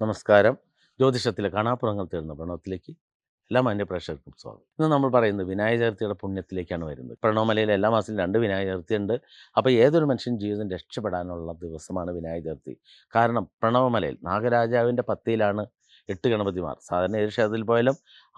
നമസ്കാരം. ജ്യോതിഷത്തിലെ കാണാപ്പുറങ്ങൾ തീർന്ന പ്രണവത്തിലേക്ക് എല്ലാ മാന്യ പ്രേക്ഷകർക്കും സ്വാഗതം. ഇന്ന് നമ്മൾ പറയുന്നത് വിനായക ചതുർത്ഥിയുടെ പുണ്യത്തിലേക്കാണ് വരുന്നത്. പ്രണവമലയിൽ എല്ലാ മാസത്തിലും രണ്ട് വിനായക ചതുർത്ഥി ഉണ്ട്. അപ്പോൾ ഏതൊരു മനുഷ്യൻ ജീവിതം രക്ഷപ്പെടാനുള്ള ദിവസമാണ് വിനായക ചതുർത്ഥി. കാരണം പ്രണവമലയിൽ നാഗരാജാവിന്റെ പത്തിയിലാണ് എട്ട് ഗണപതിമാർ. സാധാരണ ഏത് ക്ഷേത്രത്തിൽ പോയാലും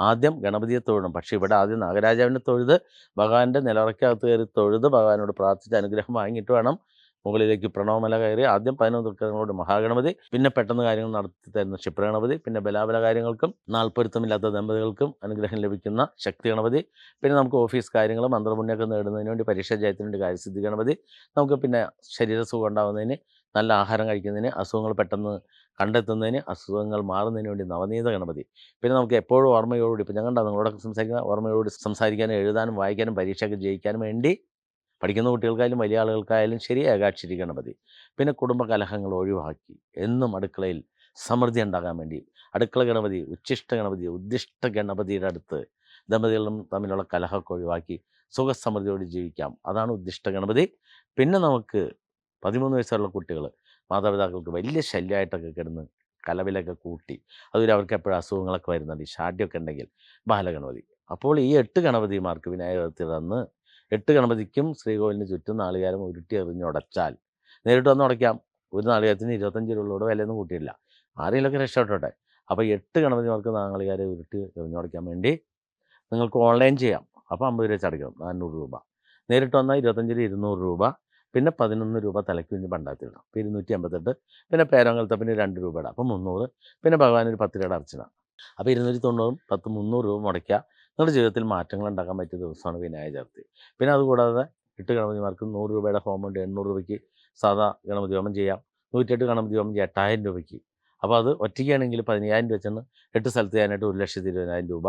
ആദ്യം ഗണപതിയെ തൊഴണം. പക്ഷേ ഇവിടെ ആദ്യം നാഗരാജാവിനെ തൊഴുത് ഭഗവാന്റെ നിലവറയ്ക്കകത്ത് കയറി തൊഴുത് ഭഗവാനോട് പ്രാർത്ഥിച്ച് അനുഗ്രഹം വാങ്ങിയിട്ട് വേണം മുകളിലേക്ക് പ്രണവമല കയറി ആദ്യം പതിനൊന്ന് ദുഃഖങ്ങളോട് മഹാഗണപതി പിന്നെ പെട്ടെന്ന് കാര്യങ്ങൾ നടത്തി തരുന്ന ക്ഷിപ്രഗണപതി പിന്നെ ബലാബല കാര്യങ്ങൾക്കും നാൽപ്പൊരുത്തമില്ലാത്ത ദമ്പതികൾക്കും അനുഗ്രഹം ലഭിക്കുന്ന ശക്തി ഗണപതി പിന്നെ നമുക്ക് ഓഫീസ് കാര്യങ്ങൾ മന്ത്രപുണ്യമൊക്കെ നേടുന്നതിന് വേണ്ടി പരീക്ഷാ ജയത്തിന് വേണ്ടി കാര്യസിദ്ധി ഗണപതി നമുക്ക് പിന്നെ ശരീരസുഖം ഉണ്ടാകുന്നതിന് നല്ല ആഹാരം കഴിക്കുന്നതിന് അസുഖങ്ങൾ പെട്ടെന്ന് കണ്ടെത്തുന്നതിന് അസുഖങ്ങൾ മാറുന്നതിന് വേണ്ടി നവനീത ഗണപതി. പിന്നെ നമുക്ക് എപ്പോഴും ഓർമ്മയോടുകൂടി ഇപ്പം ഞങ്ങളുടെ നിങ്ങളോടൊക്കെ സംസാരിക്കുന്ന ഓർമ്മയോട് സംസാരിക്കാനും എഴുതാനും വായിക്കാനും പരീക്ഷയ്ക്ക് ജയിക്കാനും വേണ്ടി പഠിക്കുന്ന കുട്ടികൾക്കായാലും വലിയ ആളുകൾക്കായാലും ശരി ഏകാക്ഷരി ഗണപതി പിന്നെ കുടുംബ കലഹങ്ങൾ ഒഴിവാക്കി. എന്നും അടുക്കളയിൽ സമൃദ്ധി ഉണ്ടാകാൻ വേണ്ടി. അടുക്കള ഗണപതി ഉച്ഛിഷ്ട ഗണപതി ഉദ്ദിഷ്ട ഗണപതിയുടെ അടുത്ത് ദമ്പതികളും തമ്മിലുള്ള കലഹമൊക്കെ ഒഴിവാക്കി സുഖസമൃദ്ധിയോട് ജീവിക്കാം. അതാണ് ഉദ്ദിഷ്ട ഗണപതി. പിന്നെ നമുക്ക് പതിമൂന്ന് വയസ്സുള്ള കുട്ടികൾ മാതാപിതാക്കൾക്ക് വലിയ ശല്യമായിട്ടൊക്കെ കിടന്ന് കലവിലൊക്കെ കൂട്ടി. അതുവരെ അവർക്ക് എപ്പോഴും അസുഖങ്ങളൊക്കെ വരുന്നുണ്ട്. ഈ ഷാഡ്യമൊക്കെ ഉണ്ടെങ്കിൽ ബാലഗണപതി. അപ്പോൾ ഈ എട്ട് ഗണപതിമാർക്ക് വിനായകത്തിൽ തന്ന് എട്ട് ഗണപതിക്കും ശ്രീകോവിലിന് ചുറ്റും നാളികാരം ഉരുട്ടി എറിഞ്ഞുടച്ചാൽ നേരിട്ട് വന്ന് ഉടയ്ക്കാം. ഒരു നാളികാരത്തിന് ഇരുപത്തഞ്ച് രൂപയോട് വിലയൊന്നും കൂട്ടിയില്ല ആരെങ്കിലുമൊക്കെ രക്ഷപ്പെട്ടോട്ടെ. അപ്പോൾ എട്ട് ഗണപതിമാർക്ക് നാളികാരെ ഉരുട്ടി എറിഞ്ഞുടയ്ക്കാൻ വേണ്ടി നിങ്ങൾക്ക് ഓൺലൈൻ ചെയ്യാം. അപ്പോൾ അമ്പത് രൂപ ചടയ്ക്കണം നാനൂറ് രൂപ. നേരിട്ട് വന്നാൽ ഇരുപത്തഞ്ചിൽ ഇരുന്നൂറ് രൂപ. പിന്നെ പതിനൊന്ന് രൂപ തലയ്ക്ക് കുഞ്ഞ് പണ്ടാത്തിടണം അപ്പോൾ ഇരുന്നൂറ്റി അമ്പത്തെട്ട്. പിന്നെ പേരോങ്കൽത്തപ്പിന് രണ്ട് രൂപയുടെ അപ്പം മുന്നൂറ്. പിന്നെ ഭഗവാൻ ഒരു പത്ത് രൂപയുടെ അർച്ചന. അപ്പോൾ ഇരുന്നൂറ്റി തൊണ്ണൂറും പത്ത് മുന്നൂറ് രൂപ മുടയ്ക്കുക. നിങ്ങളുടെ ജീവിതത്തിൽ മാറ്റങ്ങൾ ഉണ്ടാക്കാൻ പറ്റിയ ദിവസമാണ് വിനായക ചതുർത്ഥി. പിന്നെ അതുകൂടാതെ എട്ട് ഗണപതിമാർക്ക് നൂറ് രൂപയുടെ ഹോമം ഉണ്ട്. എണ്ണൂറ് രൂപയ്ക്ക് സാധാ ഗണപതി ഹോമം ചെയ്യാം. നൂറ്റെട്ട് ഗണപതി ഹോമം ചെയ്യാം. എട്ടായിരം രൂപയ്ക്ക്. അപ്പോൾ അത് ഒറ്റയ്ക്കാണെങ്കിൽ പതിനയ്യായിരം രൂപ വെച്ചാണ് എട്ട് സ്ഥലത്ത് ചെയ്യാനായിട്ട് ഒരു ലക്ഷത്തി ഇരുപതിനായിരം രൂപ.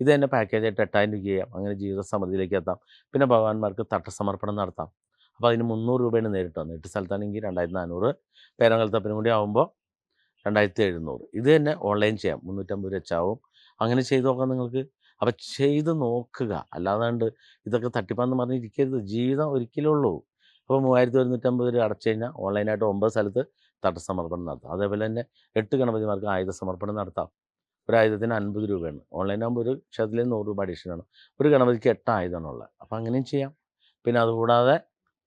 ഇത് തന്നെ പാക്കേജായിട്ട് എട്ടായിരം രൂപ ചെയ്യാം. അങ്ങനെ ജീവിത സമൃദ്ധിയിലേക്ക് എത്താം. പിന്നെ ഭഗവാന്മാർക്ക് തട്ടസമർപ്പണം നടത്താം. അപ്പോൾ അതിന് മുന്നൂറ് രൂപയാണ് നേരിട്ട് വന്നത്. എട്ട് സ്ഥലത്താണെങ്കിൽ രണ്ടായിരത്തി നാനൂറ് പേരങ്കൽത്തപ്പിനും കൂടി ആകുമ്പോൾ രണ്ടായിരത്തി എഴുന്നൂറ്. ഇത് തന്നെ ഓൺലൈൻ ചെയ്യാം. മുന്നൂറ്റമ്പത് രൂപ വെച്ചാവും. അങ്ങനെ ചെയ്ത് നോക്കാം നിങ്ങൾക്ക്. അപ്പം ചെയ്ത് നോക്കുക. അല്ലാതാണ്ട് ഇതൊക്കെ തട്ടിപ്പാന്ന് പറഞ്ഞിരിക്കരുത്. ജീവിതം ഒരിക്കലേ ഉള്ളൂ. അപ്പോൾ മൂവായിരത്തി ഒരുന്നൂറ്റമ്പത് രൂപ അടച്ചു കഴിഞ്ഞാൽ ഓൺലൈനായിട്ട് ഒമ്പത് സ്ഥലത്ത് തട്ടസമർപ്പണം നടത്താം. അതേപോലെ തന്നെ എട്ട് ഗണപതിമാർക്ക് ആയുധ സമർപ്പണം നടത്താം. ഒരു ആയുധത്തിന് അൻപത് രൂപയാണ്. ഓൺലൈനാകുമ്പോൾ ഒരു ക്ഷേത്രത്തിൽ നൂറ് രൂപ അഡീഷനാണ്. ഒരു ഗണപതിക്ക് എട്ട് ആയുധമാണുള്ളത്. അപ്പോൾ അങ്ങനെയും ചെയ്യാം. പിന്നെ അതുകൂടാതെ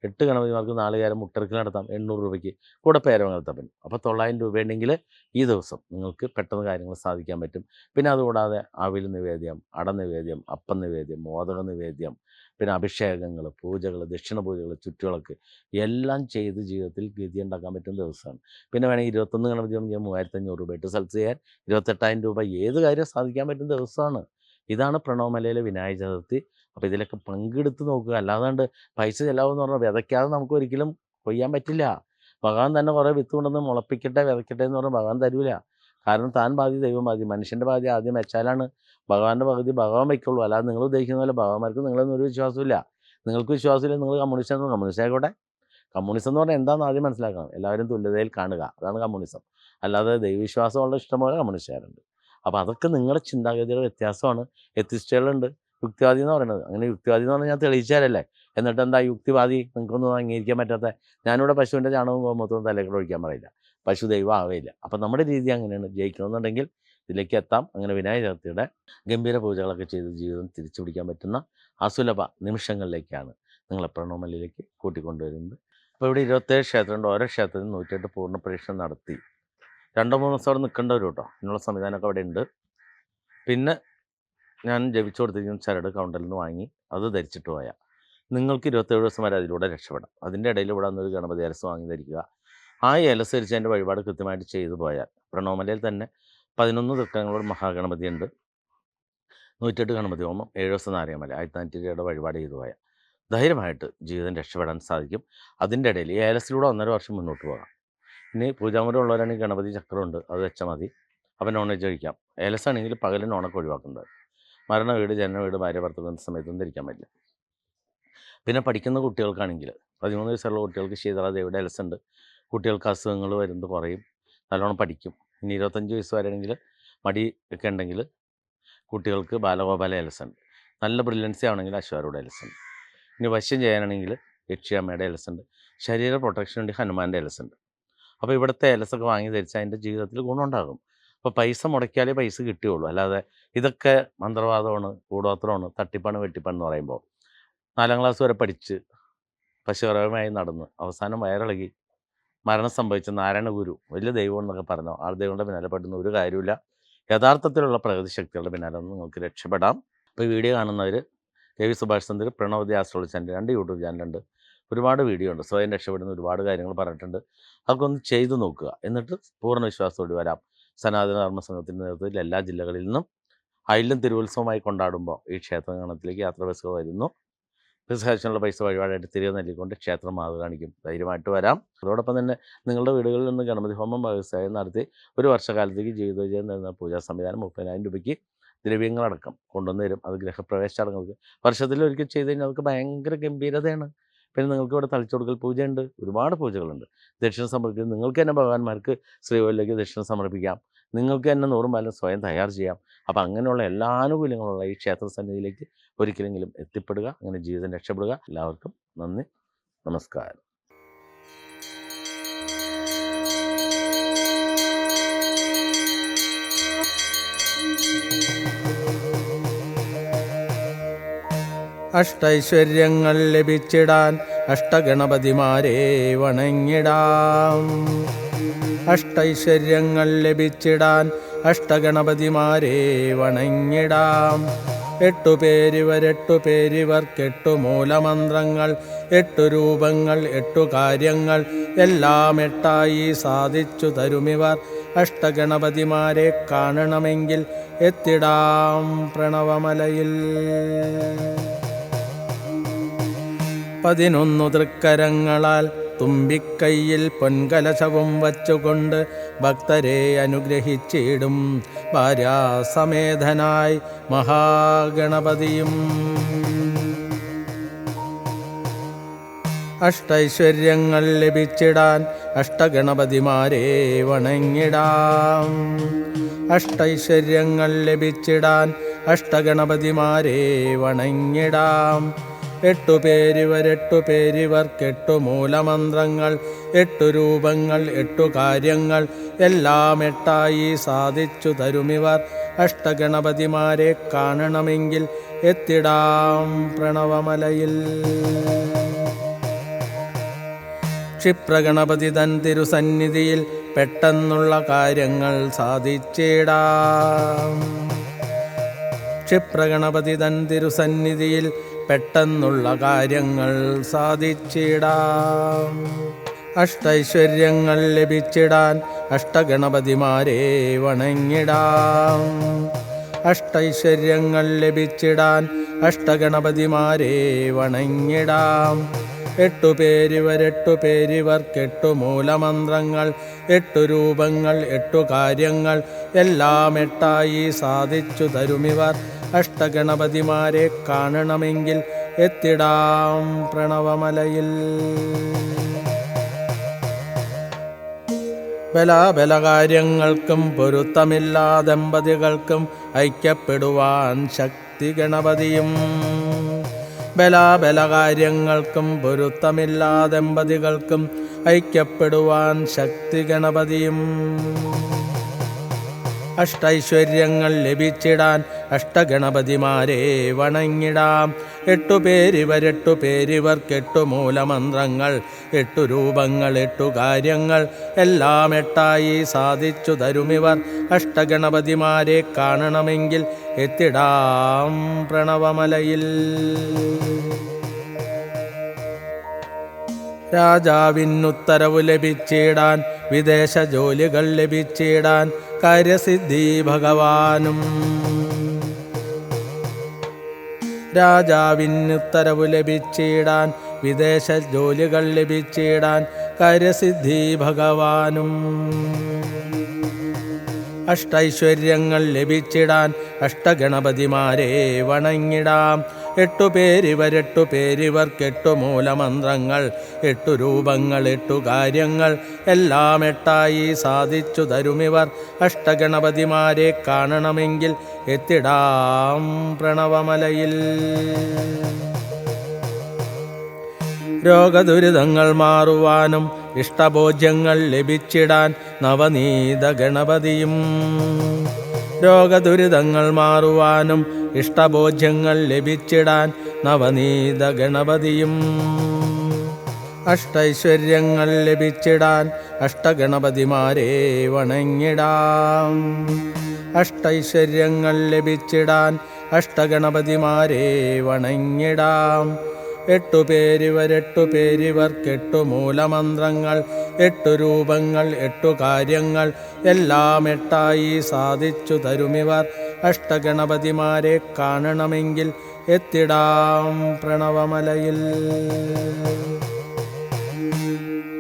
എട്ട് ഗണപതിമാർക്ക് നാലുകാരം മുട്ടർക്കിൽ നടത്താം. എണ്ണൂറ് രൂപയ്ക്ക്. കൂടെ പേരവ നടത്താൻ അപ്പോൾ തൊള്ളായിരം രൂപയുണ്ടെങ്കിൽ ഈ ദിവസം നിങ്ങൾക്ക് പെട്ടെന്ന് കാര്യങ്ങൾ സാധിക്കാൻ പറ്റും. പിന്നെ അതുകൂടാതെ അവിൽ നിവേദ്യം അട നിവേദ്യം അപ്പം നിവേദ്യം മോദക നിവേദ്യം പിന്നെ അഭിഷേകങ്ങൾ പൂജകൾ ദക്ഷിണ പൂജകൾ ചുറ്റുകളൊക്കെ എല്ലാം ചെയ്ത് ജീവിതത്തിൽ ഗതി ഉണ്ടാക്കാൻ പറ്റുന്ന ദിവസമാണ്. പിന്നെ വേണമെങ്കിൽ ഇരുപത്തൊന്ന് ഗണപതി മൂവായിരത്തഞ്ഞൂറ് രൂപ എട്ട് സ്ഥലത്ത് ചെയ്യാൻ ഇരുപത്തെട്ടായിരം രൂപ ഏത് കാര്യം സാധിക്കാൻ പറ്റുന്ന ദിവസമാണ്. ഇതാണ് പ്രണവമലയിലെ വിനായക ചതുർത്ഥി. അപ്പോൾ ഇതിലൊക്കെ പങ്കെടുത്ത് നോക്കുക. അല്ലാതാണ്ട് പൈസ ചിലവെന്ന് പറഞ്ഞാൽ വിതയ്ക്കാതെ നമുക്ക് ഒരിക്കലും കൊയ്യാൻ പറ്റില്ല. ഭഗവാൻ തന്നെ കുറേ വിത്ത് കൊണ്ടുവന്ന് മുളപ്പിക്കട്ടെ വിതയ്ക്കട്ടെ എന്ന് പറഞ്ഞാൽ ഭഗവാൻ തരൂല. കാരണം താൻ ബാധി ദൈവം ബാധി മനുഷ്യന്റെ ബാധി ആദ്യം വെച്ചാലാണ് ഭഗവാന്റെ പകുതി ഭഗവാൻ വയ്ക്കുള്ളൂ. അല്ലാതെ നിങ്ങൾ ഉദ്ദേശിക്കുന്ന പോലെ ഭഗവാന്മാർക്ക് നിങ്ങളൊന്നും ഒരു വിശ്വാസമില്ല നിങ്ങൾക്ക് വിശ്വാസമില്ല നിങ്ങൾ കമ്മ്യൂണിസ്റ്റ് എന്ന് കമ്മ്യൂണിസ്റ്റ് ആയിക്കോട്ടെ. കമ്മ്യൂണിസം എന്ന് പറഞ്ഞാൽ എന്താണെന്ന് ആദ്യം മനസ്സിലാക്കണം. എല്ലാവരും തുല്യതയിൽ കാണുക. അതാണ് കമ്മ്യൂണിസം. അല്ലാതെ ദൈവവിശ്വാസമുള്ള ഇഷ്ടംപോലെ കമ്മ്യൂണിസ്റ്റുകാരുണ്ട്. അപ്പോൾ അതൊക്കെ നിങ്ങളുടെ ചിന്താഗതിയുടെ വ്യത്യാസമാണ്. എത്തിസ്റ്റുകളുണ്ട് യുക്തിവാദി എന്ന് പറയുന്നത് അങ്ങനെ യുക്തിവാദി എന്ന് പറഞ്ഞാൽ ഞാൻ തെളിയിച്ചാലല്ലേ? എന്നിട്ട് എന്താ യുക്തിവാദി? നിങ്ങൾക്കൊന്നും അംഗീകരിക്കാൻ പറ്റാത്ത ഞാനിവിടെ പശുവിന്റെ ചാണകവും ഗോമൂത്രവും തലയിൽ ഒഴിക്കാൻ പറയില്ല. പശു ദൈവം ആവേയില്ല. അപ്പം നമ്മുടെ രീതി അങ്ങനെയാണ്. ജയിക്കണമെന്നുണ്ടെങ്കിൽ ഇതിലേക്ക് എത്താം. അങ്ങനെ വിനായക ചതുർത്ഥിയുടെ ഗംഭീര പൂജകളൊക്കെ ചെയ്ത് ജീവിതം തിരിച്ചു പിടിക്കാൻ പറ്റുന്ന അസുലഭ നിമിഷങ്ങളിലേക്കാണ് നിങ്ങളെ പ്രണോമലിലേക്ക് കൂട്ടിക്കൊണ്ടുവരുന്നത്. അപ്പോൾ ഇവിടെ ഇരുപത്തേഴ് ക്ഷേത്രമുണ്ട്. ഓരോ ക്ഷേത്രത്തിനും നൂറ്റെട്ട് പൂർണ പരീക്ഷ നടത്തി. രണ്ടോ മൂന്നോ ദിവസം അവിടെ നിൽക്കേണ്ടവരും കേട്ടോ. അതിനുള്ള സംവിധാനമൊക്കെ അവിടെ ഉണ്ട് പിന്നെ ഞാൻ ജപിച്ചു കൊടുത്തിരിക്കുന്ന ചരട് കൗണ്ടറിൽ നിന്ന് വാങ്ങി അത് ധരിച്ചിട്ട് പോയാൽ നിങ്ങൾക്ക് ഇരുപത്തേഴ് ദിവസം വരെ അതിലൂടെ രക്ഷപ്പെടാം. അതിന്റെ ഇടയിൽ ഇവിടെ വന്നൊരു ഗണപതി അരസ് വാങ്ങി ധരിക്കുക. ആ ഏലസ് ധരിച്ച് അതിന്റെ വഴിപാട് കൃത്യമായിട്ട് ചെയ്തു പോയാൽ പ്രണോമലയിൽ തന്നെ പതിനൊന്ന് തൃക്കങ്ങളോട് മഹാഗണപതി ഉണ്ട് നൂറ്റെട്ട് ഗണപതി ഹോമം ഏഴ് ദിവസം നാരയമല ആയിരത്തിനാറ്റിയുടെ വഴിപാട് ചെയ്തു പോയാൽ ധൈര്യമായിട്ട് ജീവിതം രക്ഷപ്പെടാൻ സാധിക്കും. അതിന്റെ ഇടയിൽ ഏലസിലൂടെ ഒന്നര വർഷം മുന്നോട്ട് പോകാം. ഇനി പൂജാമുറി ഉള്ളവരാണെങ്കിൽ ഗണപതി ചക്രമുണ്ട് അത് വെച്ചാൽ മതി. അപ്പം നോൺ വെജ് കഴിക്കാം. ഏലസ് ആണെങ്കിൽ പകൽ നോണൊക്കെ ഒഴിവാക്കുന്നത്. മരണ വീട് ജനന വീട് ഭാര്യ ഭർത്തൃ സമയത്തൊന്നും ധരിക്കാൻ പറ്റില്ല. പിന്നെ പഠിക്കുന്ന കുട്ടികൾക്കാണെങ്കിൽ പതിമൂന്ന് വയസ്സുള്ള കുട്ടികൾക്ക് ശീതളദേവിയുടെ ഏലസ് ഉണ്ട് കുട്ടികൾക്ക് അസുഖങ്ങൾ വരുന്നത് കുറയും. നല്ലോണം പഠിക്കും. ഇനി ഇരുപത്തഞ്ച് വയസ്സ് വരെയാണെങ്കിൽ മടി ഒക്കെ ഉണ്ടെങ്കിൽ കുട്ടികൾക്ക് ബാലഗോപാല ഏലസ് ഉണ്ട് നല്ല ബ്രില്യൻസി ആണെങ്കിൽ അശ്വാരയുടെ ഏലസ് ഉണ്ട് ഇനി വശ്യം ചെയ്യാനാണെങ്കിൽ യക്ഷിയമ്മയുടെ ഏലസ് ഉണ്ട് ശരീര പ്രൊട്ടക്ഷന് വേണ്ടി ഹനുമാന്റെ ഏലസ് ഉണ്ട് അപ്പോൾ ഇവിടുത്തെ ഏലസൊക്കെ വാങ്ങി ധരിച്ചാൽ അതിന്റെ ജീവിതത്തിൽ ഗുണമുണ്ടാകും. അപ്പോൾ പൈസ മുടക്കിയാലേ പൈസ കിട്ടിയുള്ളൂ. അല്ലാതെ ഇതൊക്കെ മന്ത്രവാദമാണ് കൂടോത്രമാണ് തട്ടിപ്പാണ് വെട്ടിപ്പാണ് എന്ന് പറയുമ്പോൾ നാലാം ക്ലാസ് വരെ പഠിച്ച് പശുപരമായി നടന്ന് അവസാനം വയറിളകി മരണം സംഭവിച്ച നാരായണ ഗുരു വലിയ ദൈവം എന്നൊക്കെ പറഞ്ഞു? ആ ദൈവങ്ങളുടെ പിന്നാലെ പെടുന്ന ഒരു കാര്യമില്ല യഥാർത്ഥത്തിലുള്ള പ്രകൃതി ശക്തികളുടെ പിന്നാലെ നിന്ന് നിങ്ങൾക്ക് രക്ഷപ്പെടാം. ഇപ്പോൾ ഈ വീഡിയോ കാണുന്നവർ K V Subhash Chandra Pranavathi astrology channel രണ്ട് യൂട്യൂബ് ചാനലുണ്ട്. ഒരുപാട് വീഡിയോ ഉണ്ട്. സ്വയം രക്ഷപ്പെടുന്ന ഒരുപാട് കാര്യങ്ങൾ പറഞ്ഞിട്ടുണ്ട്. അതൊക്കെ ഒന്ന് ചെയ്തു നോക്കുക. എന്നിട്ട് പൂർണ വിശ്വാസത്തോടെ വരാം. സനാതന ധർമ്മ സംഘത്തിന്റെ നേതൃത്വത്തിൽ എല്ലാ ജില്ലകളിൽ നിന്നും അയിലും തിരുവുത്സവമായി കൊണ്ടാടുമ്പോൾ ഈ ക്ഷേത്ര ഗണത്തിലേക്ക് യാത്ര ബസ്സുകൾ വരുന്നു. റിസർച്ചിനുള്ള പൈസ വഴിപാടായിട്ട് തിരികെ നൽകിക്കൊണ്ട് ക്ഷേത്രം മാതൃ കാണിക്കും. ധൈര്യമായിട്ട് വരാം. അതോടൊപ്പം തന്നെ നിങ്ങളുടെ വീടുകളിൽ നിന്ന് ഗണപതി ഹോമം വ്യവസായം നടത്തി ഒരു വർഷകാലത്തേക്ക് ജീവിതവിജയം വിജയം നേടുന്ന പൂജാ സംവിധാനം മുപ്പതിനായിരം രൂപയ്ക്ക് ദ്രവ്യങ്ങളടക്കം കൊണ്ടുവന്നു തരും. അത് ഗൃഹപ്രവേശ ചടങ്ങുകൾക്ക്. വർഷത്തിൽ ഒരിക്കൽ ചെയ്ത് കഴിഞ്ഞാൽ അതൊക്കെ ഭയങ്കര ഗംഭീരതയാണ്. പിന്നെ നിങ്ങൾക്ക് ഇവിടെ തളിച്ചുകൊടുക്കൽ പൂജയുണ്ട്. ഒരുപാട് പൂജകളുണ്ട്. ദക്ഷിണ സമർപ്പിക്കുന്നത് നിങ്ങൾക്ക് തന്നെ ഭഗവാന്മാർക്ക് ശ്രീകോവിലേക്ക് ദക്ഷിണ സമർപ്പിക്കാം. നിങ്ങൾക്ക് തന്നെ നൂറും പാലും സ്വയം തയ്യാർ ചെയ്യാം. അപ്പോൾ അങ്ങനെയുള്ള എല്ലാ ആനുകൂല്യങ്ങളുള്ള ഈ ക്ഷേത്ര സന്നിധിയിലേക്ക് ഒരിക്കലെങ്കിലും എത്തിപ്പെടുക. അങ്ങനെ ജീവിതം രക്ഷപ്പെടുക. എല്ലാവർക്കും നന്ദി. നമസ്കാരം. അഷ്ടൈശ്വര്യങ്ങൾ ലഭിച്ചിടാൻ അഷ്ടഗണപതിമാരെ വണങ്ങിടാം. അഷ്ടൈശ്വര്യങ്ങൾ ലഭിച്ചിടാൻ അഷ്ടഗണപതിമാരെ വണങ്ങിടാം. എട്ടു പേരിവർ എട്ടു മൂലമന്ത്രങ്ങൾ എട്ടു രൂപങ്ങൾ എട്ടു കാര്യങ്ങൾ എല്ലാം എട്ടായി സാധിച്ചു തരുമിവർ. അഷ്ടഗണപതിമാരെ കാണണമെങ്കിൽ എത്തിടാം പ്രണവമലയിൽ. പതിനൊന്നു തൃക്കരങ്ങളാൽ തുമ്പിക്കൈയിൽ പൊൻകലശവും വച്ചുകൊണ്ട് ഭക്തരെ അനുഗ്രഹിച്ചിടും. ഭാര്യാസമേധനായി മഹാഗണപതിയും. അഷ്ടൈശ്വര്യങ്ങൾ ലഭിച്ചിടാൻ അഷ്ടഗണപതിമാരെ വണങ്ങിടാം. അഷ്ടൈശ്വര്യങ്ങൾ ലഭിച്ചിടാൻ അഷ്ടഗണപതിമാരെ വണങ്ങിടാം. എട്ടു പേരിവർ എട്ടു പേരിവർക്കെട്ടു മൂലമന്ത്രങ്ങൾ എട്ടു രൂപങ്ങൾ എട്ടു കാര്യങ്ങൾ. എല്ലാം എട്ടായി സാധിച്ചു തരുമിവർ. അഷ്ടഗണപതിമാരെ കാണണമെങ്കിൽ എത്തിടാം പ്രണവമലയിൽ. ക്ഷിപ്രഗണപതി തൻ തിരുസന്നിധിയിൽ പെട്ടെന്നുള്ള കാര്യങ്ങൾ സാധിച്ചിടാം. ക്ഷിപ്രഗണപതി തൻ തിരുസന്നിധിയിൽ പെട്ടെന്നുള്ള കാര്യങ്ങൾ സാധിച്ചിടാം. അഷ്ടൈശ്വര്യങ്ങൾ ലഭിച്ചിടാൻ അഷ്ടഗണപതിമാരെ വണങ്ങിടാം. അഷ്ടൈശ്വര്യങ്ങൾ ലഭിച്ചിടാൻ അഷ്ടഗണപതിമാരെ വണങ്ങിടാം. എട്ടു പേരിവർ എട്ടു മൂലമന്ത്രങ്ങൾ എട്ടു രൂപങ്ങൾ എട്ടു കാര്യങ്ങൾ എല്ലാം എട്ടായി സാധിച്ചു തരുമിവർ. അഷ്ടഗണപതിമാരെ കാണണമെങ്കിൽ എത്തിടാം പ്രണവമലയിൽ. ബലാബലകാര്യങ്ങൾക്കും പൊരുത്തമില്ലാ ദമ്പതികൾക്കും ഐക്യപ്പെടുവാൻ ശക്തി ഗണപതിയും. ബലാബലകാര്യങ്ങൾക്കും പൊരുത്തമില്ലാ ദമ്പതികൾക്കും ഐക്യപ്പെടുവാൻ ശക്തി ഗണപതിയും. അഷ്ടൈശ്വര്യങ്ങൾ ലഭിച്ചിടാൻ അഷ്ടഗണപതിമാരെ വണങ്ങിടാം. എട്ടു പേരിവരെട്ടു പേരിവർക്കെട്ടു മൂലമന്ത്രങ്ങൾ എട്ടു രൂപങ്ങൾ എട്ടു കാര്യങ്ങൾ എല്ലാം എട്ടായി സാധിച്ചു തരുമിവർ. അഷ്ടഗണപതിമാരെ കാണണമെങ്കിൽ എത്തിടാം പ്രണവമലയിൽ. രാജാവിനുത്തരവ് ലഭിച്ചിടാൻ വിദേശ ജോലികൾ ലഭിച്ചിടാൻ കാര്യസിദ്ധി ഭഗവാനും. രാജാവിനുത്തരവ് ലഭിച്ചിടാൻ വിദേശ ജോലികൾ ലഭിച്ചിടാൻ കാര്യസിദ്ധി ഭഗവാനും. അഷ്ടൈശ്വര്യങ്ങൾ ലഭിച്ചിടാൻ അഷ്ടഗണപതിമാരെ വണങ്ങിടാം. എട്ടു പേരിവരെട്ടു പേരിവർക്കെട്ടു മൂലമന്ത്രങ്ങൾ എട്ടു രൂപങ്ങൾ എട്ടു കാര്യങ്ങൾ എല്ലാം എട്ടായി സാധിച്ചു തരുമിവർ. അഷ്ടഗണപതിമാരെ കാണണമെങ്കിൽ എത്തിടാം പ്രണവമലയിൽ. രോഗദുരിതങ്ങൾ മാറുവാനും ഇഷ്ടഭോജ്യങ്ങൾ ലഭിച്ചിടാൻ നവനീത ഗണപതിയും രോഗദുരിതങ്ങൾ മാറുവാനും ഇഷ്ടബോധ്യങ്ങൾ ലഭിച്ചിടാൻ നവനീത ഗണപതിയും. അഷ്ടൈശ്വര്യങ്ങൾ ലഭിച്ചിടാൻ അഷ്ടഗണപതിമാരെ വണങ്ങിടാം. അഷ്ടൈശ്വര്യങ്ങൾ ലഭിച്ചിടാൻ അഷ്ടഗണപതിമാരെ വണങ്ങിടാം. എട്ടു പേരിവർ എട്ടു പേരിവർ കെട്ടു മൂലമന്ത്രങ്ങൾ എട്ടു രൂപങ്ങൾ എട്ടു കാര്യങ്ങൾ എല്ലാം എട്ടായി സാധിച്ചു തരുമിവർ. അഷ്ടഗണപതിമാരെ കാണണമെങ്കിൽ എത്തിടാം പ്രണവമലയിൽ.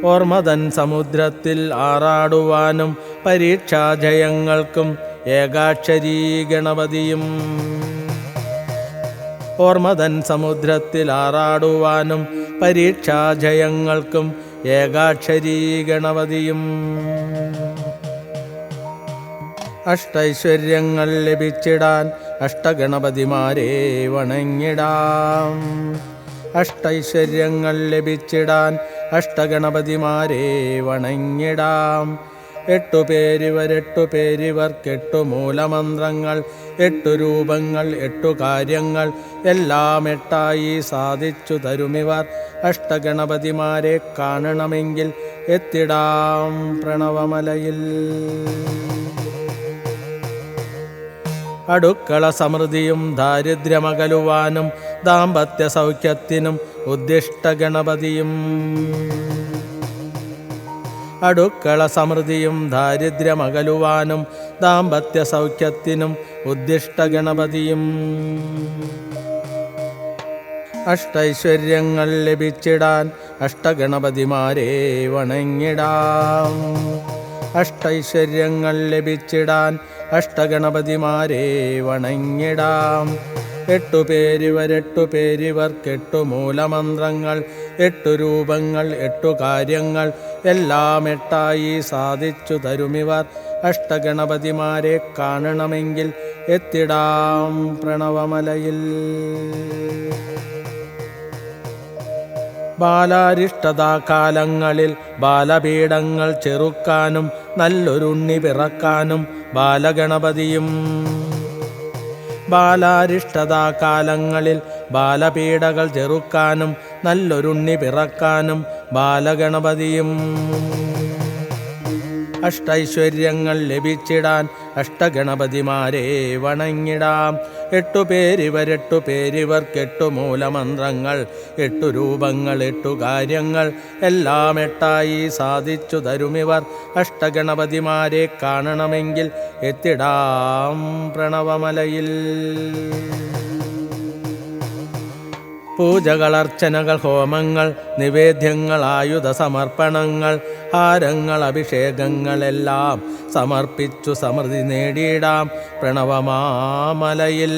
ഓർമ്മതൻ സമുദ്രത്തിൽ ആറാടുവാനും പരീക്ഷാജയങ്ങൾക്കും ഏകാക്ഷരീ ഗണപതിയും ഓർമ്മതൻ സമുദ്രത്തിൽ ആറാടുവാനും പരീക്ഷാജയങ്ങൾക്കും ഏകാക്ഷരീ ഗണപതിയും അഷ്ടൈശ്വര്യങ്ങൾ ലഭിച്ചിടാൻ അഷ്ടഗണപതിമാരെ വണങ്ങിടാം. അഷ്ടൈശ്വര്യങ്ങൾ ലഭിച്ചിടാൻ അഷ്ടഗണപതിമാരെ വണങ്ങിടാം. എട്ടുപേരിവരെട്ടുപേരിവർക്കെട്ടു പേരിവർ എട്ടു പേരിവർക്ക് മൂലമന്ത്രങ്ങൾ എട്ടു രൂപങ്ങൾ എട്ടു കാര്യങ്ങൾ എല്ലാം എട്ടായി സാധിച്ചു തരുമിവർ. അഷ്ടഗണപതിമാരെ കാണണമെങ്കിൽ എത്തിടാം പ്രണവമലയിൽ. അടുക്കള സമൃദ്ധിയും ദാരിദ്ര്യമകലുവാനും ദാമ്പത്യ സൗഖ്യത്തിനും ഉദ്ദിഷ്ട ഗണപതിയും അടുക്കള സമൃദ്ധിയും ദാരിദ്ര്യമകലുവാനും ദാമ്പത്യ സൗഖ്യത്തിനും ഉദ്ദിഷ്ട ഗണപതിയും. അഷ്ടൈശ്വര്യങ്ങൾ ലഭിച്ചിടാൻ അഷ്ടഗണപതിമാരെ വണങ്ങിടാം. അഷ്ടൈശ്വര്യങ്ങൾ ലഭിച്ചിടാൻ അഷ്ടഗണപതിമാരെ വണങ്ങിടാം. എട്ടു പേരിവർ എട്ടു പേരിവർ കെട്ടു മൂലമന്ത്രങ്ങൾ എട്ടു രൂപങ്ങൾ എട്ടു കാര്യങ്ങൾ എല്ലാം എട്ടായി സാധിച്ചു തരുമിവർ. അഷ്ടഗണപതിമാരെ കാണണമെങ്കിൽ എത്തിടാം പ്രണവമലയിൽ. ബാലാരിഷ്ടതാകാലങ്ങളിൽ ബാലപീഠങ്ങൾ ചെറുക്കാനും നല്ലൊരുണ്ണി പിറക്കാനും ബാലഗണപതിയും ബാലാരിഷ്ടതാകാലങ്ങളിൽ ബാലപീഡകൾ ചെറുക്കാനും നല്ലൊരുണ്ണി പിറക്കാനും ബാലഗണപതിയും അഷ്ടൈശ്വര്യങ്ങൾ ലഭിച്ചിടാൻ അഷ്ടഗണപതിമാരെ വണങ്ങിടാം. എട്ടു പേരിവരെട്ടു പേരിവർ എട്ടു മൂലമന്ത്രങ്ങൾ എട്ടു രൂപങ്ങൾ എട്ടു കാര്യങ്ങൾ. എല്ലാം എട്ടായി സാധിച്ചു തരുമിവർ അഷ്ടഗണപതിമാരെ കാണണമെങ്കിൽ എത്തിടാം പ്രണവമലയിൽ. പൂജകൾ അർച്ചനകൾ ഹോമങ്ങൾ നിവേദ്യങ്ങൾ ആയുധ സമർപ്പണങ്ങൾ ഹാരങ്ങൾ അഭിഷേകങ്ങളെല്ലാം സമർപ്പിച്ചു സമൃദ്ധി നേടിയിടാം പ്രണവമാമലയിൽ.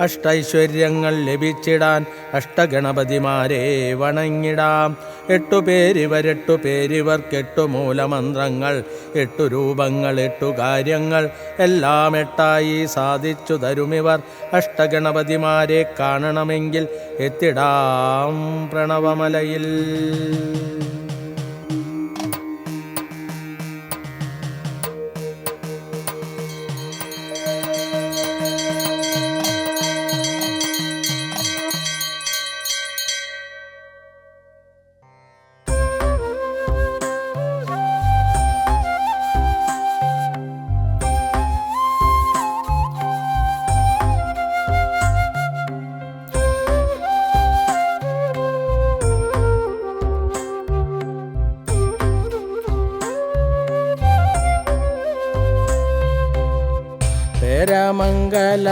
അഷ്ടൈശ്വര്യങ്ങൾ ലഭിച്ചിടാൻ അഷ്ടഗണപതിമാരെ വണങ്ങിടാം. എട്ടു പേരിവരെട്ടു പേരിവർക്ക് എട്ടു മൂലമന്ത്രങ്ങൾ എട്ടു രൂപങ്ങൾ എട്ടു കാര്യങ്ങൾ എല്ലാം എട്ടായി സാധിച്ചു തരുമിവർ. അഷ്ടഗണപതിമാരെ കാണണമെങ്കിൽ എത്തിടാം പ്രണവമലയിൽ.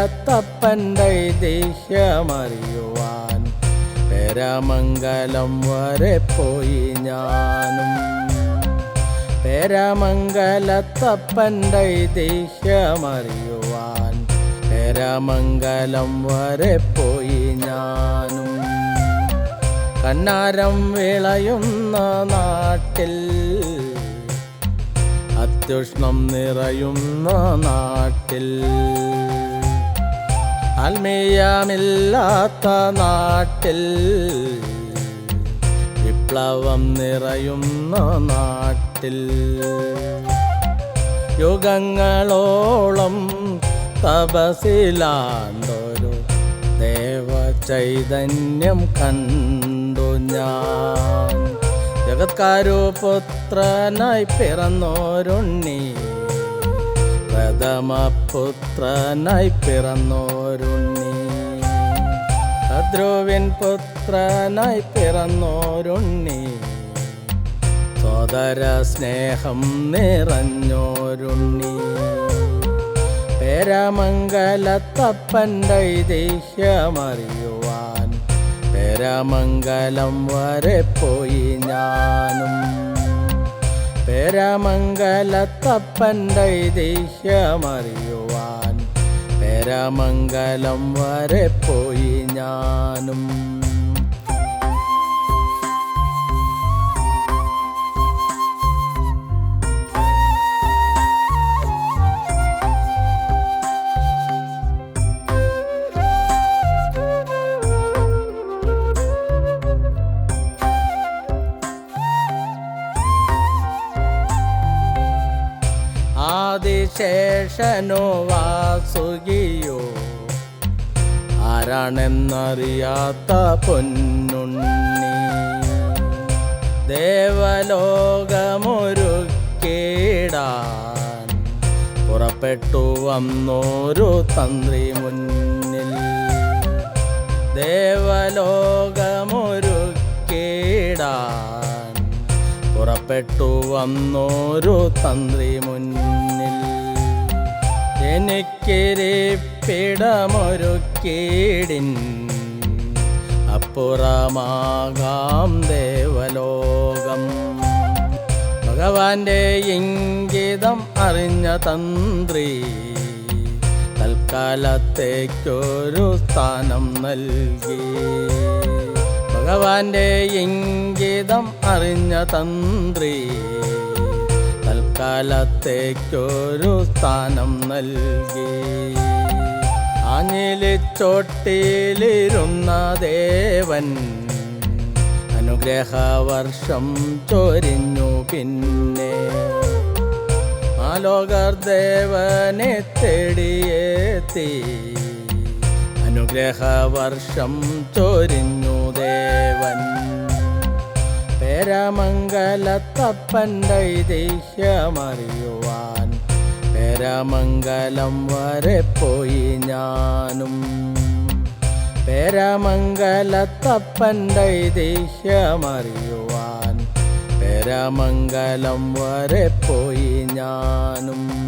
പേരമംഗലത്തപ്പന്റെ ദേഹ്യമറിയുവാൻ പരമംഗലം വരെ പോയി ഞാനും. പേരമംഗലത്തപ്പന്റെ ദേഹ്യമറിയുവാൻ പരമംഗലം വരെ പോയി ഞാനും. കണ്ണാരം വിളയുന്ന നാട്ടിൽ അത്യുഷ്ണം നിറയുന്ന നാട്ടിൽ ആത്മീയമില്ലാത്ത നാട്ടിൽ വിപ്ലവം നിറയുന്ന നാട്ടിൽ യുഗങ്ങളോളം തപസിലാണ്ടൊരു ദേവചൈതന്യം കണ്ടു ഞാൻ. ജഗത്കാരു പുത്രനായി പിറന്നോരുണ്ണി പ്രഥമ പുത്രനായി പിറന്നോരുണ്ണി. അദ്രുവിൻ പുത്രനായി പിറന്നോരുണ്ണി. സോദര സ്നേഹം നിറഞ്ഞോരുണ്ണി. പേരമംഗലത്തപ്പന്റെ ഐതിഹ്യമറിയുവാൻ പേരമംഗലം വരെ പോയി ഞാനും. പേരമംഗലത്തപ്പന്റെ ഐതിഹ്യമറിയുവാൻ പേരമംഗലം വരെ പോയി ഞാനും. ആദിശേഷനോ വാസുകിയോ? ആരാണെന്നറിയാത്ത പൊന്നുണ്ണി. ദേവലോകമൊരുക്കേടാൻ പുറപ്പെട്ടു വന്നോരു തന്ത്രി മുന്നിൽ. ദേവലോകമൊരുക്കേടാൻ പുറപ്പെട്ടു വന്നോരു തന്ത്രി മുന്നിൽ. എനിക്കിരിപ്പിടമൊരു കീടിൻ അപ്പുറമാകാം ദേവലോകം. ഭഗവാന്റെ ഇംഗിതം അറിഞ്ഞ തന്ത്രി തൽക്കാലത്തേക്കൊരു സ്ഥാനം നൽകി. ഭഗവാന്റെ ഇംഗിതം അറിഞ്ഞ തന്ത്രി തൽക്കാലത്തേക്കൊരു സ്ഥാനം നൽകി. ആഞ്ഞിലിച്ചോട്ടിലിരുന്ന ദേവൻ അനുഗ്രഹവർഷം ചൊരിഞ്ഞു പിന്നെ. ആലോകർ ദേവനെ തേടിയെത്തി. അനുഗ്രഹവർഷം ചൊരിഞ്ഞു ദേവൻ. പേരമംഗലത്തപ്പന്റെ ഐതിഹ്യമറിയുവാൻ പരമംഗലം വരെ പോയി ഞാനും. പേരമംഗലത്തപ്പന്റെ ഐതിഹ്യമറിയുവാൻ പരമംഗലം വരെ പോയി ഞാനും.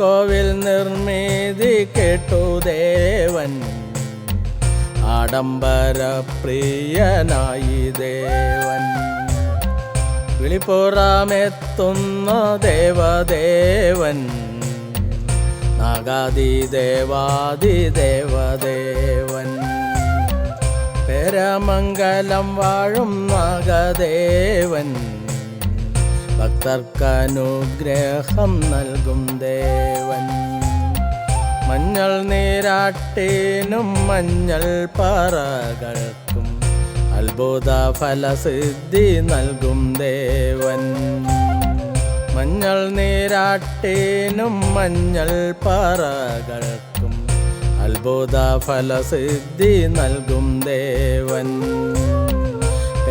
ശ്രീകോവിൽ നിർമ്മിതി കേട്ടു ദേവൻ. ആഡംബര പ്രിയനായി ദേവൻ. വിളിപ്പുറമെത്തുന്ന ദേവദേവൻ. നാഗാദി ദേവാദി ദേവദേവൻ. പേരമംഗലം വാഴും നാഗദേവൻ. ഭക്തർക്കനുഗ്രഹം നൽകും ദേവൻ. മഞ്ഞൾ നീരാട്ടേനും മഞ്ഞൾ പറകൾക്കും അത്ഭുത ഫലസിദ്ധി നൽകും ദേവൻ. മഞ്ഞൾ നീരാട്ടേനും മഞ്ഞൾ പറകൾക്കും അത്ഭുത ഫലസിദ്ധി നൽകും ദേവൻ.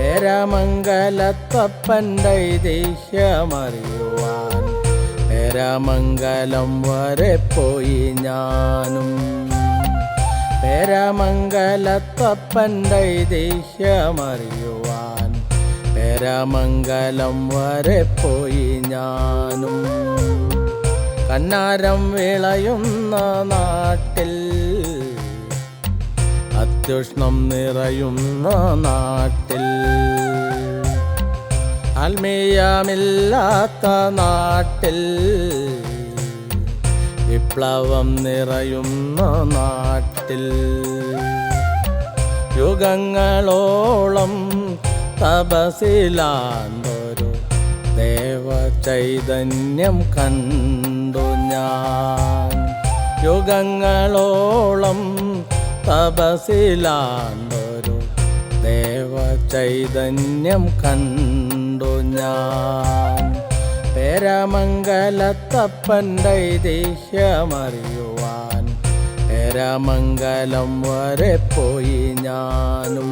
പേരമംഗലത്തപ്പന്റെ ഐതിഹ്യമറിയുവാൻ വരെ പോയി ഞാനും. പേരമംഗലത്തപ്പന്റെ ഐതിഹ്യമറിയുവാൻ വരെ പോയി ഞാനും. കന്നാരം വിളയുന്ന നാട്ടിൽ അത്യുഷ്ണം നിറയുന്ന നാട്ടിൽ. ആത്മീയമില്ലാത്ത നാട്ടിൽ വിപ്ലവം നിറയുന്ന നാട്ടിൽ. യുഗങ്ങളോളം തപസിലാണ്ടൊരു ദേവചൈതന്യം കണ്ടു ഞാൻ. യുഗങ്ങളോളം തപസിലാണ്ടൊരു ദേവ ചൈതന്യം കണ്ടു ഞാൻ. പേരമംഗലത്തപ്പന്റെ ഐതിഹ്യമറിയുവാൻ പേരമംഗലം വരെ പോയി ഞാനും.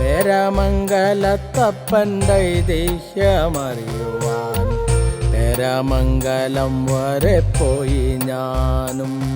പേരമംഗലത്തപ്പന്റെ ഐതിഹ്യമറിയുവാൻ പേരമംഗലം വരെ പോയി ഞാനും.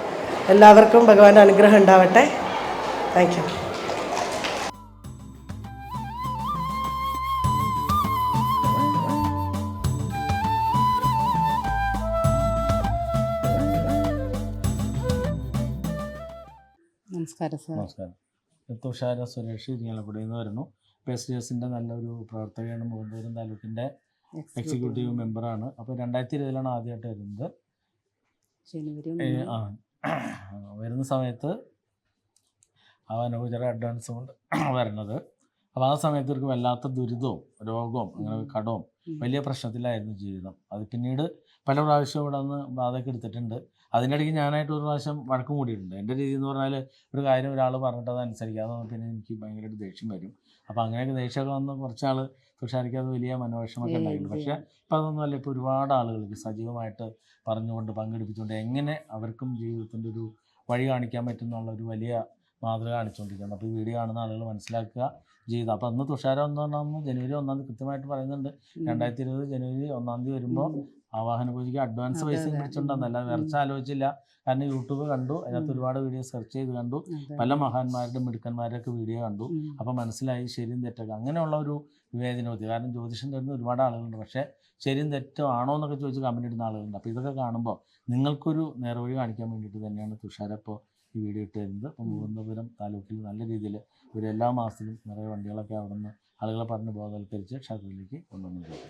എല്ലാവർക്കും ഭഗവാന്റെ അനുഗ്രഹം ഉണ്ടാവട്ടെ. താങ്ക് യു നമസ്കാരം സാർ. നമസ്കാരം. തുഷാര സുരേഷ് ഇരിങ്ങാലക്കുടയിൽ നിന്ന് വരുന്നു. ഇപ്പോൾ എസ് ഡി എസിന്റെ നല്ലൊരു പ്രവർത്തകയാണ് മുഖന്തപുരം താലൂക്കിന്റെ എക്സിക്യൂട്ടീവ് മെമ്പറാണ് അപ്പോൾ രണ്ടായിരത്തി ഇരുപതിലാണ് ആദ്യമായിട്ട് വരുന്നത്. ജനുവരി ഒന്ന്. ആ വരുന്ന സമയത്ത് അവൻ ചില അഡ്വാൻസ് കൊണ്ട് വരുന്നത്. അപ്പോൾ ആ സമയത്ത് ഇവർക്ക് വല്ലാത്ത ദുരിതവും രോഗവും അങ്ങനെ കടവും വലിയ പ്രശ്നത്തിലായിരുന്നു ജീവിതം. അത് പിന്നീട് പല പ്രാവശ്യം ഇവിടെ നിന്ന് ബാധയൊക്കെ എടുത്തിട്ടുണ്ട്. അതിനിടയ്ക്ക് ഞാനായിട്ട് ഒരു പ്രാവശ്യം വഴക്കം കൂടിയിട്ടുണ്ട് എന്റെ രീതി എന്ന് പറഞ്ഞാൽ ഒരു കാര്യം ഒരാൾ പറഞ്ഞിട്ട് അത് അനുസരിക്കാതെ പിന്നെ എനിക്ക് ഭയങ്കരമായിട്ട് ദേഷ്യം വരും. അപ്പോൾ അങ്ങനെയൊക്കെ ദേഷ്യമൊക്കെ വന്ന് കുറച്ചാൾ തുഷാരിക്ക് അത് വലിയ മനോവിഷമൊക്കെ ഉണ്ടായിരുന്നു. പക്ഷേ ഇപ്പം അതൊന്നുമല്ല ഇപ്പോൾ ഒരുപാട് ആളുകൾക്ക് സജീവമായിട്ട് പറഞ്ഞുകൊണ്ട് പങ്കെടുപ്പിച്ചുകൊണ്ട് എങ്ങനെ അവർക്കും ജീവിതത്തിന്റെ ഒരു വഴി കാണിക്കാൻ പറ്റുന്നുള്ള ഒരു വലിയ മാതൃക കാണിച്ചുകൊണ്ടിരിക്കുന്നത് അപ്പോൾ ഈ വീഡിയോ കാണുന്ന ആളുകൾ മനസ്സിലാക്കുക ജീവിതം അപ്പോൾ അന്ന് തുഷാരം ഒന്നാം ജനുവരി ഒന്നാം തീയതി കൃത്യമായിട്ട് പറയുന്നുണ്ട്. രണ്ടായിരത്തി ഇരുപത് ജനുവരി ഒന്നാം തീയതി വരുമ്പോൾ ആവാഹന പൂജയ്ക്ക് അഡ്വാൻസ് പൈസ. പിടിച്ചിട്ടുണ്ടെന്നല്ല വേർച്ച ആലോചിച്ചില്ല. കാരണം യൂട്യൂബ് കണ്ടു. അതിനകത്ത് ഒരുപാട് വീഡിയോ സെർച്ച് ചെയ്ത് കണ്ടു. പല മഹാന്മാരുടെ മിടുക്കന്മാരുടെയൊക്കെ വീഡിയോ കണ്ടു. അപ്പോൾ മനസ്സിലായി ശരിയും തെറ്റൊക്കെ. അങ്ങനെയുള്ള ഒരു വിവേചനബുദ്ധി കാരണം ജ്യോതിഷം തരുന്ന ഒരുപാട് ആളുകളുണ്ട്. പക്ഷേ ശരിയും തെറ്റോ ആണോ എന്നൊക്കെ ചോദിച്ച് കമന്റ് ഇടുന്ന ആളുകളുണ്ട്. അപ്പോൾ ഇതൊക്കെ കാണുമ്പോൾ നിങ്ങൾക്കൊരു നേർവഴി കാണിക്കാൻ വേണ്ടിയിട്ട് തന്നെയാണ് തുഷാര ഇപ്പോൾ ഈ വീഡിയോ ഇട്ട് തരുന്നത്. അപ്പം തിരുവനന്തപുരം താലൂക്കിൽ നല്ല രീതിയിൽ ഒരു എല്ലാ മാസത്തിലും നിറയെ വണ്ടികളൊക്കെ അവിടെ നിന്ന് ആളുകളെ പറഞ്ഞ് ബോധവൽക്കരിച്ച് ക്ഷേത്രത്തിലേക്ക് കൊണ്ടുവന്നിട്ടുണ്ട്.